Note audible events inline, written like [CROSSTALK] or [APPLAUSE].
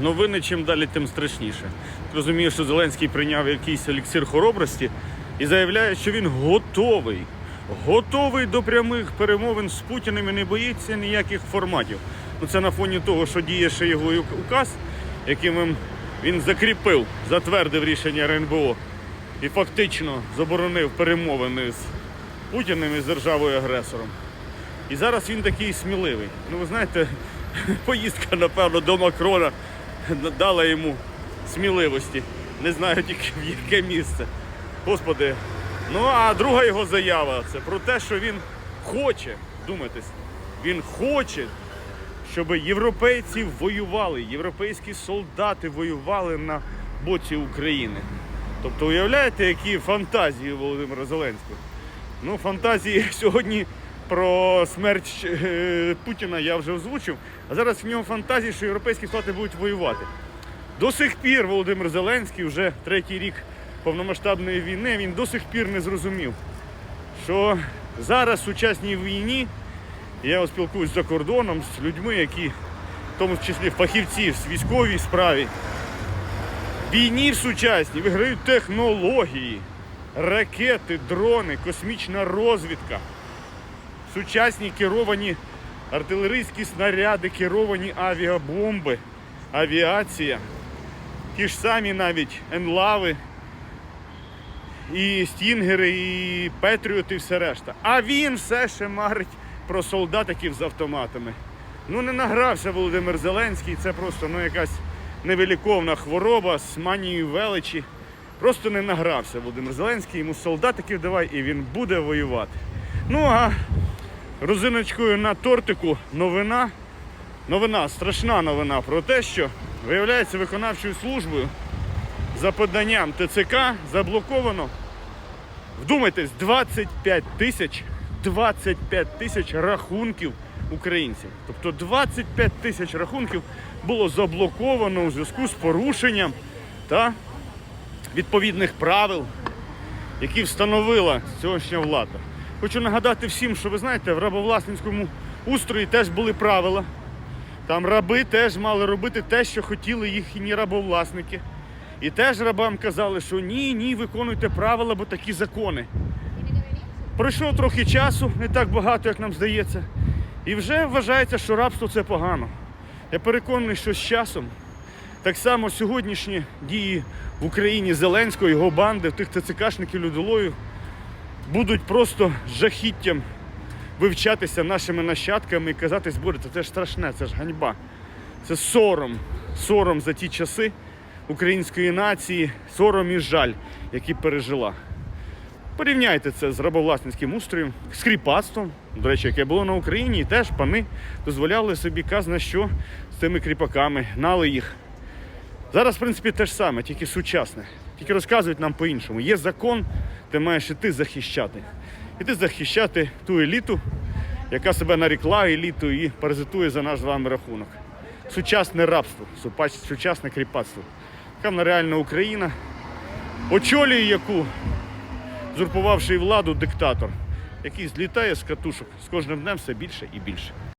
новини чим далі, тим страшніше. Розумію, що Зеленський прийняв якийсь еліксир хоробрості і заявляє, що він готовий. Готовий до прямих перемовин з Путіним і не боїться ніяких форматів. Ну це на фоні того, що діє ще його указ, яким він- закріпив, затвердив рішення РНБО і фактично заборонив перемовини з Путіним і з державою-агресором. І зараз він такий сміливий. Ну, ви знаєте, [LAUGHS] поїздка, напевно, до Макрона [LAUGHS] дала йому сміливості. Не знаю тільки в яке місце. Господи. Ну а друга його заява це про те, що він хоче, думайтесь, він хоче, щоб європейці воювали, європейські солдати воювали на боці України. Тобто, уявляєте, які фантазії Володимира Зеленського? Ну, фантазії [LAUGHS] сьогодні про смерть е, Путіна я вже озвучив, а зараз в нього фантазії, що європейські солдати будуть воювати. До сих пір Володимир Зеленський, вже третій рік повномасштабної війни, він до сих пір не зрозумів, що зараз в сучасній війні я спілкуюсь за кордоном з людьми, які, в тому числі фахівці в військовій справі, війні в сучасній виграють технології, ракети, дрони, космічна розвідка, сучасні керовані артилерійські снаряди, керовані авіабомби, авіація, ті ж самі навіть енлави, і стінгери, і Петріоти, і все решта. А він все ще марить про солдатиків з автоматами. Ну не награвся Володимир Зеленський, це просто ну, якась невиліковна хвороба з манією величі. Просто не награвся Володимир Зеленський, йому солдатиків давай і він буде воювати. Ну а розиночкою на тортику новина. Новина, страшна новина про те, що виявляється виконавчою службою за поданням ТЦК заблоковано. Вдумайтесь, 25 тисяч 25 тисяч рахунків українців. Тобто 25 тисяч рахунків було заблоковано у зв'язку з порушенням та відповідних правил, які встановила сьогоднішня влада. Хочу нагадати всім, що ви знаєте, в рабовласницькому устрої теж були правила. Там раби теж мали робити те, що хотіли їхні рабовласники. І теж рабам казали, що ні, ні, виконуйте правила, бо такі закони. Пройшло трохи часу, не так багато, як нам здається. І вже вважається, що рабство це погано. Я переконаний, що з часом так само сьогоднішні дії в Україні Зеленського, його банди, тих ТЦКшників людолою будуть просто жахіттям вивчатися нашими нащадками і казати, боже, це ж страшне, це ж ганьба. Це сором, сором за ті часи української нації, сором і жаль, які пережила. Порівняйте це з рабовласницьким устроєм, з кріпацтвом, до речі, яке було на Україні, і теж пани дозволяли собі казна що з цими кріпаками, гнали їх. Зараз, в принципі, те ж саме, тільки сучасне. Тільки розказують нам по-іншому. Є закон, ти маєш іти захищати. Іти захищати ту еліту, яка себе нарікла елітою і паразитує за наш з вами рахунок. Сучасне рабство, сучасне кріпацтво. Така реальна Україна, очолює яку, зурпувавши владу, диктатор, який злітає з катушок з кожним днем все більше і більше.